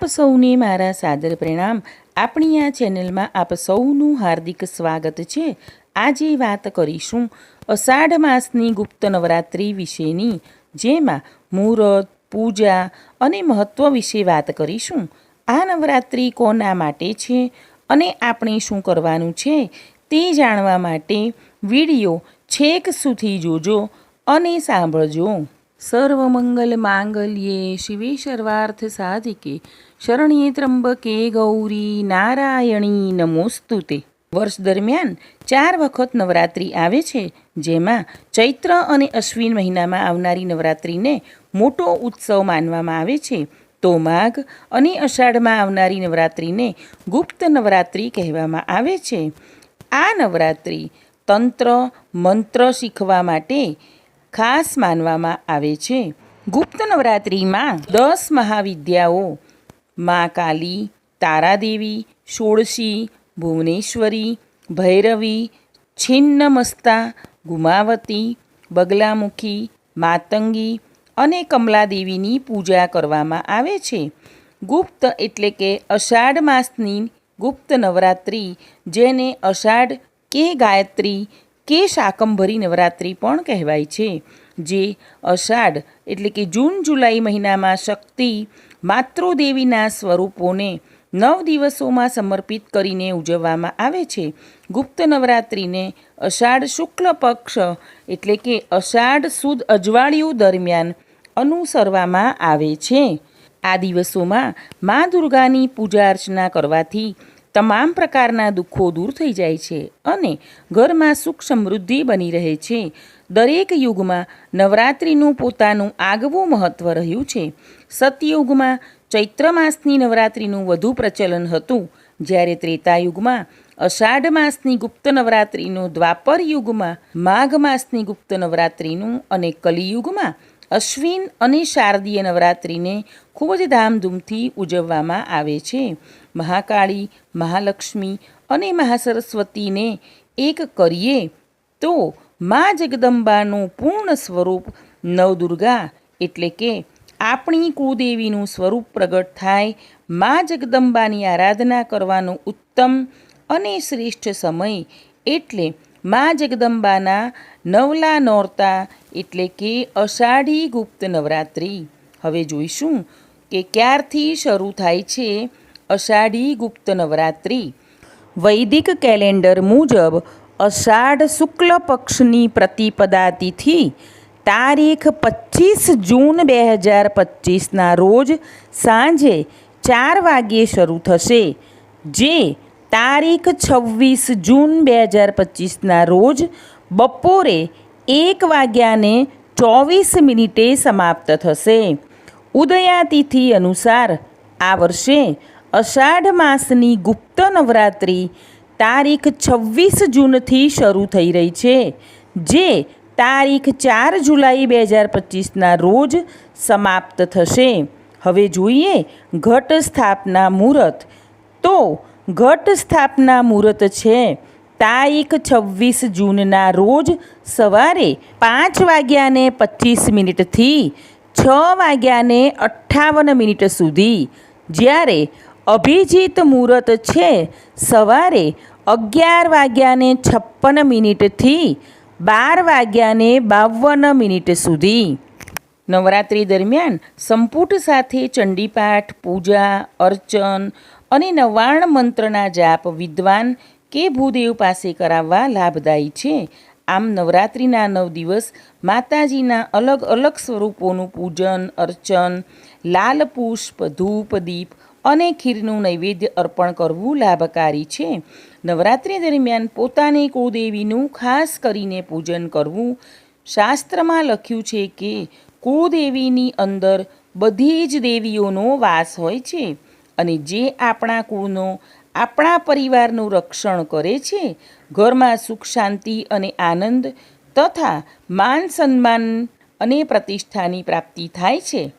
આપ સૌને મારા સાદર પ્રણામ. આપણી આ ચેનલમાં આપ સૌનું હાર્દિક સ્વાગત છે. આજે વાત કરીશું અષાઢ માસની ગુપ્ત નવરાત્રિ વિશેની, જેમાં મુહૂર્ત, પૂજા અને મહત્ત્વ વિશે વાત કરીશું. આ નવરાત્રિ કોના માટે છે અને આપણે શું કરવાનું છે તે જાણવા માટે વીડિયો છેક સુધી જોજો અને સાંભળજો. સર્વમંગલ માંગલ્યે શિવે સર્વાર્થ સાધિકે. શરણ્યે ત્રંબકે ગૌરી નારાયણી નમોસ્તુતે વર્ષ દરમિયાન ચાર વખત નવરાત્રિ આવે છે, જેમાં ચૈત્ર અને અશ્વિન મહિનામાં આવનારી નવરાત્રિને મોટો ઉત્સવ માનવામાં આવે છે. તો માઘ અને અષાઢમાં આવનારી નવરાત્રિને ગુપ્ત નવરાત્રિ કહેવામાં આવે છે. આ નવરાત્રિ તંત્ર, મંત્ર શીખવા માટે ખાસ માનવામાં આવે છે. ગુપ્ત નવરાત્રિમાં દસ મહાવિદ્યાઓ મા કાલી, તારાદેવી, ષોડશી, ભુવનેશ્વરી, ભૈરવી, છિન્નમસ્તા, ગુમાવતી, બગલામુખી, માતંગી અને કમલાદેવીની પૂજા કરવામાં આવે છે. ગુપ્ત એટલે કે અષાઢ માસની ગુપ્ત નવરાત્રિ, જેને અષાઢ કે ગાયત્રી કે શાકંભરી નવરાત્રિ પણ કહેવાય છે. જે અષાઢ એટલે કે જૂન જુલાઈ મહિનામાં શક્તિ માતૃદેવીના સ્વરૂપોને નવ દિવસોમાં સમર્પિત કરીને ઉજવવામાં આવે છે. ગુપ્ત નવરાત્રિને અષાઢ શુક્લ પક્ષ એટલે કે અષાઢ સુદ અજવાળિયું દરમિયાન અનુસરવામાં આવે છે. આ દિવસોમાં મા દુર્ગાની પૂજા અર્ચના કરવાથી તમામ પ્રકારના દુઃખો દૂર થઈ જાય છે અને ઘરમાં સુખ સમૃદ્ધિ બની રહે છે. દરેક યુગમાં નવરાત્રિનું પોતાનું આગવું મહત્ત્વ રહ્યું છે. સતયુગમાં ચૈત્ર માસની નવરાત્રિનું વધુ પ્રચલન હતું. જ્યારે ત્રેતાયુગમાં અષાઢ માસની ગુપ્ત નવરાત્રિનું દ્વાપર યુગમાં, માઘ માસની ગુપ્ત નવરાત્રિનું અને કલિયુગમાં અશ્વિન અને શારદીય નવરાત્રિને ખૂબ જ ધામધૂમથી ઉજવવામાં આવે છે. મહાકાળી, મહાલક્ષ્મી અને મહાસરસ્વતીને એક કરીએ તો મા જગદંબાનું પૂર્ણ સ્વરૂપ નવદુર્ગા એટલે કે આપણી કુળદેવીનું સ્વરૂપ પ્રગટ થાય, મા જગદંબાની આરાધના કરવાનો ઉત્તમ અને શ્રેષ્ઠ સમય એટલે મા જગદંબાના નવલા નોરતા એટલે કે અષાઢી ગુપ્ત નવરાત્રિ. હવે જોઈશું કે ક્યારથી શરૂ થાય છે અષાઢી ગુપ્ત નવરાત્રિ. વૈદિક કેલેન્ડર મુજબ અષાઢ શુક્લ પક્ષની પ્રતિપદા તિથિ તારીખ પચીસ જૂન બે હજાર પચીસના રોજ સાંજે ચાર વાગ્યે શરૂ થશે, જે તારીખ છવ્વીસ જૂન બે હજાર પચીસના રોજ બપોરે એક વાગ્યાને ચોવીસ મિનિટે સમાપ્ત થશે. ઉદયાતિથિ અનુસાર આ વર્ષે અષાઢ માસની ગુપ્ત નવરાત્રિ તારીખ છવ્વીસ જૂનથી શરૂ થઈ રહી છે, જે તારીખ ચાર જુલાઈ બે હજાર પચીસના રોજ સમાપ્ત થશે. હવે જોઈએ ઘટ સ્થાપના મુહૂર્ત. તો ઘટ સ્થાપના મુહૂર્ત છે. તારીખ છવ્વીસ જૂનના રોજ સવારે પાંચ વાગ્યાને પચીસ મિનિટથી છ વાગ્યાને અઠ્ઠાવન મિનિટ સુધી. જ્યારે અભિજીત મુહૂર્ત છે, સવારે અગિયાર વાગ્યાને છપ્પન મિનિટથી બાર વાગ્યાને બાવન મિનિટ સુધી. નવરાત્રિ દરમિયાન સંપુટ સાથે ચંડીપાઠ, પૂજા, અર્ચન અને નવાણ મંત્રના જાપ વિદ્વાન કે ભૂદેવ પાસે કરાવવા લાભદાયી છે. આમ નવરાત્રિના નવ દિવસ માતાજીના અલગ અલગ સ્વરૂપોનું પૂજન, અર્ચન, લાલ પુષ્પ, ધૂપ, દીપ અને ખીરનું નૈવેદ્ય અર્પણ કરવું લાભકારી છે. નવરાત્રિ દરમિયાન પોતાની કુળદેવીનું ખાસ કરીને પૂજન કરવું શાસ્ત્રમાં લખ્યું છે કે કુળદેવીની અંદર બધી જ દેવીઓનો વાસ હોય છે અને જે આપણા કુળનો, આપણા પરિવારનું રક્ષણ કરે છે, ઘરમાં સુખ, શાંતિ અને આનંદ તથા માન સન્માન અને પ્રતિષ્ઠાની પ્રાપ્તિ થાય છે.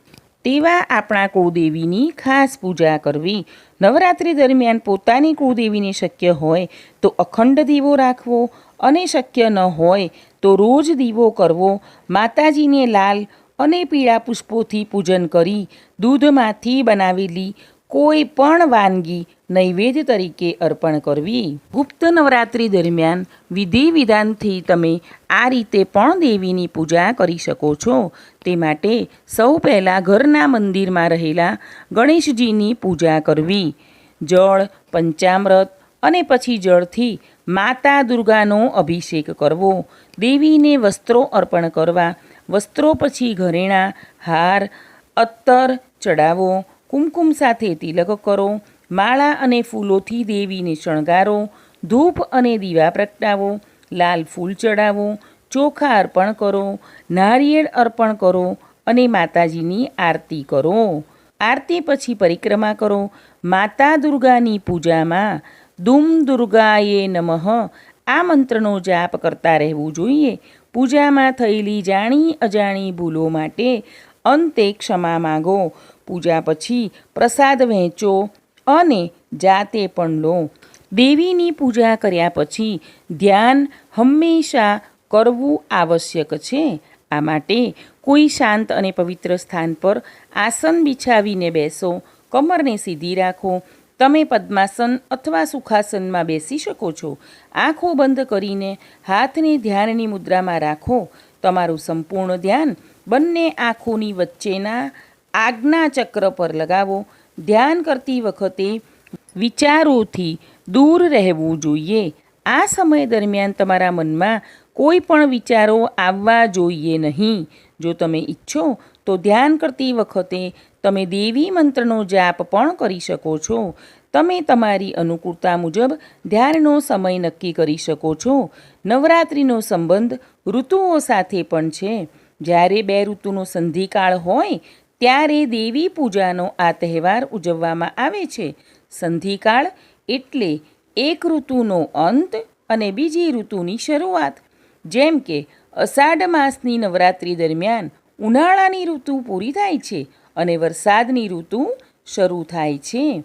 તેવા આપણા કુળદેવીની ખાસ પૂજા કરવી. નવરાત્રિ દરમિયાન પોતાની કુળદેવીને શક્ય હોય તો અખંડ દીવો રાખવો અને શક્ય ન હોય તો રોજ દીવો કરવો. માતાજીને લાલ અને પીળા પુષ્પોથી પૂજન કરી દૂધમાંથી બનાવેલી કોઈ પણ વાનગી નૈવેદ્ય તરીકે અર્પણ કરવી. ગુપ્ત નવરાત્રિ દરમિયાન વિધિ વિધાનથી તમે આ રીતે પણ દેવીની પૂજા કરી શકો છો. તે માટે સૌ પહેલાં ઘરના મંદિરમાં રહેલા ગણેશજીની પૂજા કરવી. જળ, પંચામૃત અને પછી જળથી માતા દુર્ગાનો અભિષેક કરવો. દેવીને વસ્ત્રો અર્પણ કરવા, વસ્ત્રો પછી ઘરેણાં, હાર, અત્તર ચડાવો કુમકુમ સાથે તિલક કરો, માળા અને ફૂલોથી દેવીને શણગારો, ધૂપ અને દીવા પ્રગટાવો, લાલ ફૂલ ચડાવો, ચોખા અર્પણ કરો, નારિયેળ અર્પણ કરો અને માતાજીની આરતી કરો. આરતી પછી પરિક્રમા કરો. માતા દુર્ગાની પૂજામાં દુમ દુર્ગાએ નમઃ. આ મંત્રનો જાપ કરતા રહેવું જોઈએ. પૂજામાં થયેલી જાણી અજાણી ભૂલો માટે અંતે ક્ષમા માગો. પૂજા પછી પ્રસાદ વહેંચો અને જાતે પણ લો. દેવીની પૂજા કર્યા પછી ધ્યાન હંમેશા કરવું આવશ્યક છે. આ માટે કોઈ શાંત અને પવિત્ર સ્થાન પર આસન બિછાવીને બેસો. કમરને સીધી રાખો. તમે પદ્માસન અથવા સુખાસનમાં બેસી શકો છો. આંખો બંધ કરીને હાથને ધ્યાનની મુદ્રામાં રાખો. તમારું સંપૂર્ણ ધ્યાન બંને આંખોની વચ્ચેના આજ્ઞા ચક્ર પર લગાવો. ધ્યાન કરતી વખતે વિચારોથી દૂર રહેવું જોઈએ. આ સમય દરમિયાન તમારા મનમાં કોઈ પણ વિચારો આવવા જોઈએ નહીં. જો તમે ઈચ્છો તો ધ્યાન કરતી વખતે તમે દેવી મંત્રનો જાપ પણ કરી શકો છો. તમે તમારી અનુકૂળતા મુજબ ધ્યાનનો સમય નક્કી કરી શકો છો. નવરાત્રિનો સંબંધ ઋતુઓ સાથે પણ છે. જ્યારે બે ઋતુનો સંધિકાળ હોય ત્યારે દેવી પૂજાનો આ તહેવાર ઉજવવામાં આવે છે. સંધિકાળ એટલે એક ઋતુનો અંત અને બીજી ઋતુની શરૂઆત. જેમ કે અષાઢ માસની નવરાત્રિ દરમિયાન ઉનાળાની ઋતુ પૂરી થાય છે અને વરસાદની ઋતુ શરૂ થાય છે.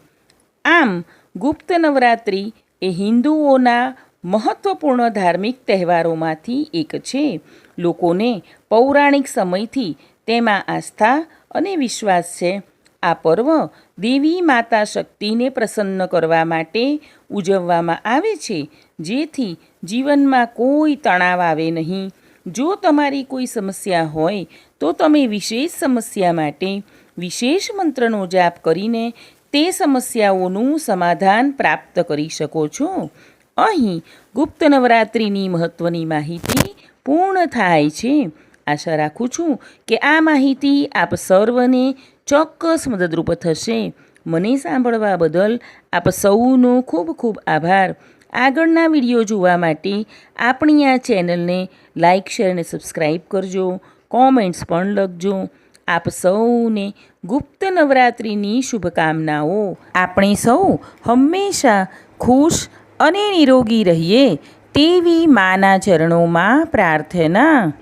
આમ ગુપ્ત નવરાત્રિ એ હિન્દુઓના મહત્વપૂર્ણ ધાર્મિક તહેવારોમાંથી એક છે. લોકોને પૌરાણિક સમયથી તેમાં આસ્થા અને વિશ્વાસ છે. આ પર્વ દેવી માતા શક્તિને પ્રસન્ન કરવા માટે ઉજવવામાં આવે છે. જેથી જીવનમાં કોઈ તણાવ આવે નહીં. જો તમારી કોઈ સમસ્યા હોય, તો તમે વિશેષ સમસ્યા માટે વિશેષ મંત્રનો જાપ કરીને તે સમસ્યાઓનું સમાધાન પ્રાપ્ત કરી શકો છો. અહીં ગુપ્ત નવરાત્રિની મહત્ત્વની માહિતી પૂર્ણ થાય છે. આશા રાખું છું કે આ માહિતી આપ સર્વને ચોક્કસ મદદરૂપ થશે. મને સાંભળવા બદલ આપ સૌનો ખૂબ ખૂબ આભાર. આગળના વીડિયો જોવા માટે આપણી આ ચેનલને લાઇક શેર અને સબસ્ક્રાઈબ કરજો. કોમેન્ટ્સ પણ લખજો. આપ સૌને ગુપ્ત નવરાત્રિની શુભકામનાઓ. આપણે સૌ હંમેશા ખુશ અને નિરોગી રહીએ તેવી માના ચરણોમાં પ્રાર્થના